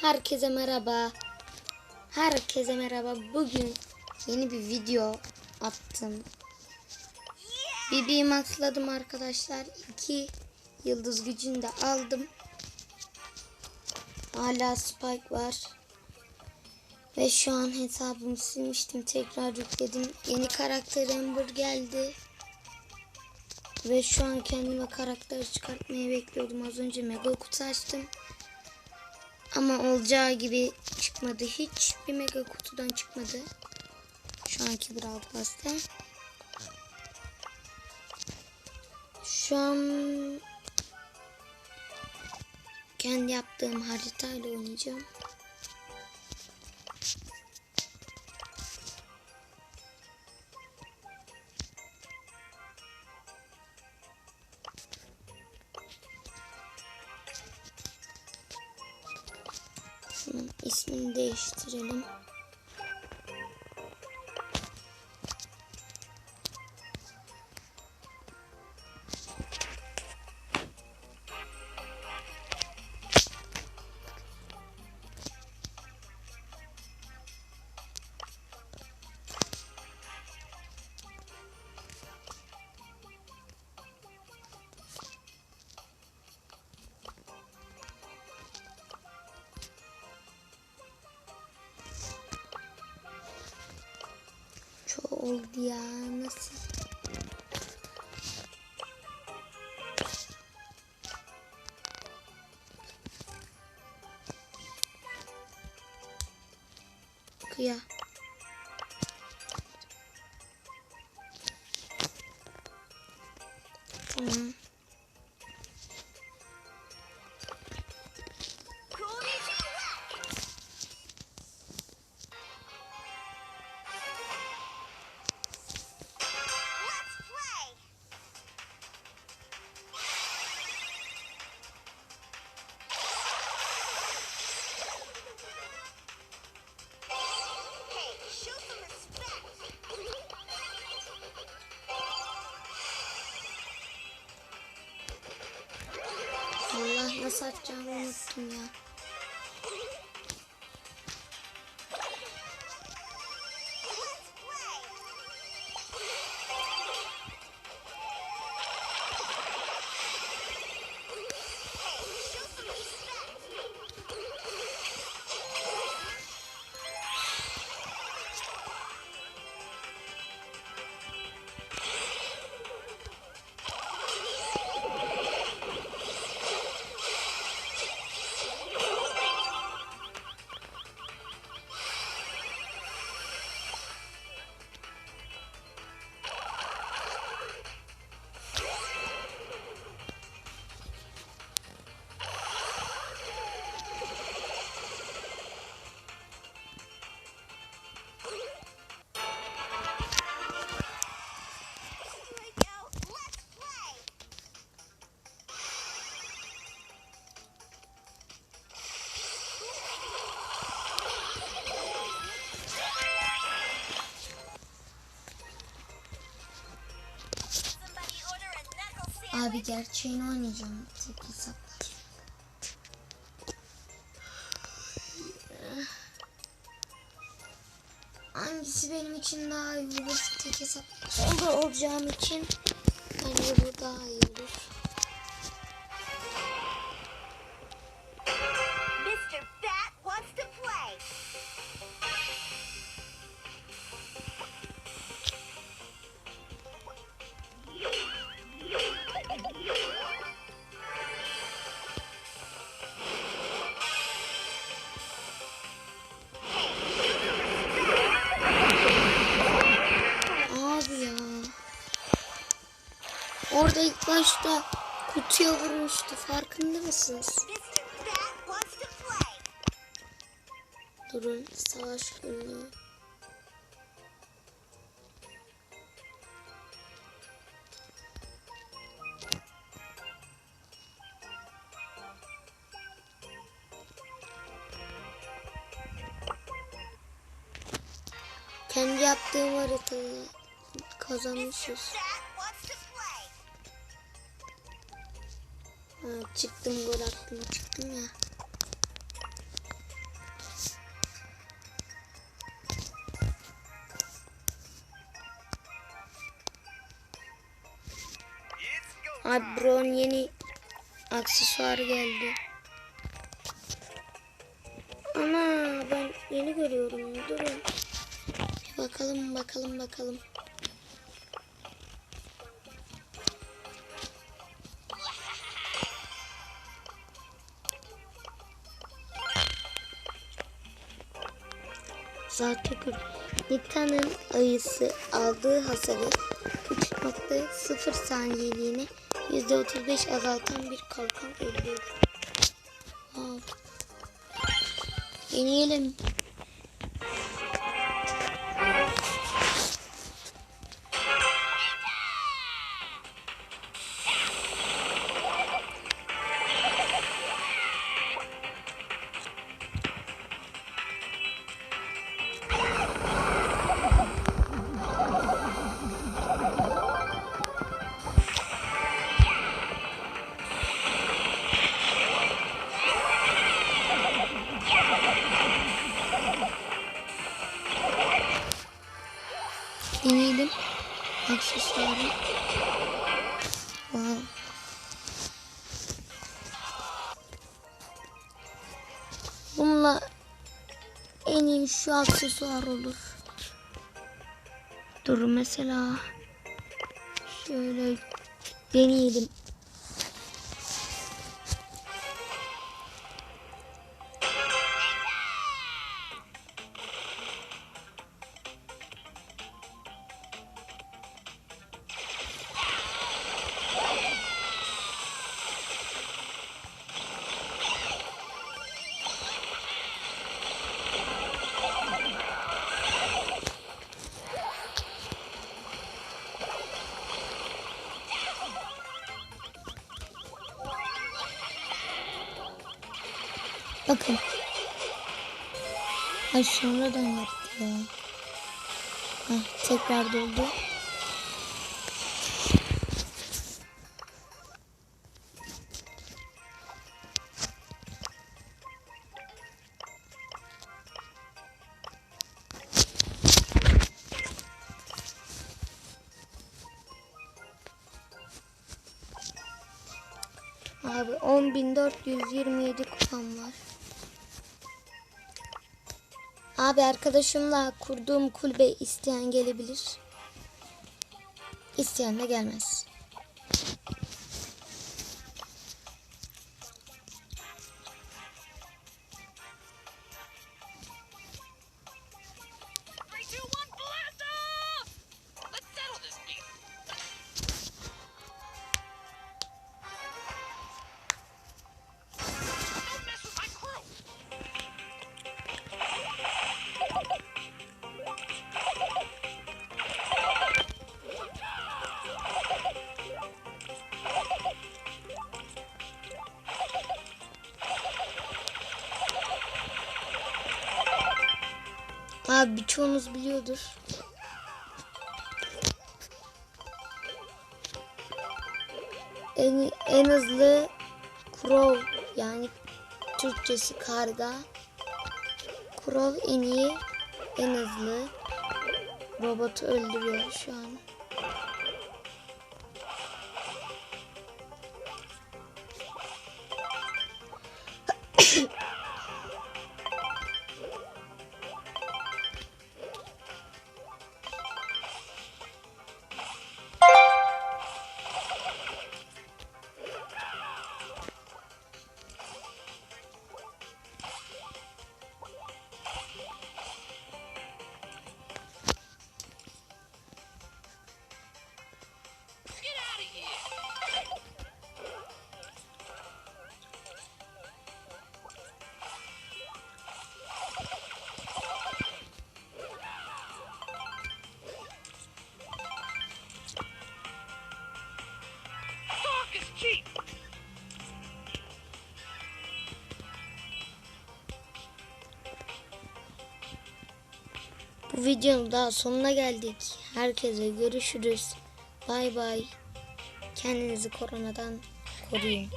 Herkese merhaba. Herkese merhaba. Bugün yeni bir video attım. BB'yi maxladım arkadaşlar. 2 yıldız gücünü de aldım. Hala Spike var. Ve şu an hesabımı silmiştim. Tekrar yükledim. Yeni karakter Ember geldi. Ve şu an kendime karakter çıkartmayı bekliyordum. Az önce mega kutu açtım. Ama olacağı gibi çıkmadı. Hiç bir mega kutudan çıkmadı. Şu anki Brawl Pass'ta. Şu an kendi yaptığım haritayla oynayacağım. İsmini değiştirelim. Oldu ya. Tamam. 짜장면 같은 야 Abi gerçeğini oynayacağım. Tek hesaplar. Hangisi benim için daha iyi olur? Tek hesap olur olacağım için bence bu daha iyi olur. Orada ilk başta kutuya vurmuştu. Farkında mısınız? Durun savaş günü. Kendi yaptığım haritada kazanmışız. Ha, çıktım gol attım çıktım ya. Abi Brown yeni aksesuar geldi. Ama ben yeni görüyorum. Durun. Bakalım bakalım bakalım. Zartükür. Nita'nın ayısı aldığı hasarı 3.0 saniyeliğine %35 azaltan bir kalkan öldürür. Wow. Deneyelim. Aksesuarı. Wow. Bununla en iyi şu aksesuar olur. Dur mesela şöyle deneyelim. Bakın. Ay sonradan yaptı ya. Heh, tekrar doldu. Abi 10.427 kupam var. Abi arkadaşımla kurduğum kulübe isteyen gelebilir. İsteyen de gelmez. Abi birçoğunuz biliyordur. En, en hızlı Crow yani Türkçesi karga. Crow en iyi, en hızlı robotu öldürüyor şu an. Bu videonun daha sonuna geldik. Herkese görüşürüz. Bay bay. Kendinizi koronadan koruyun.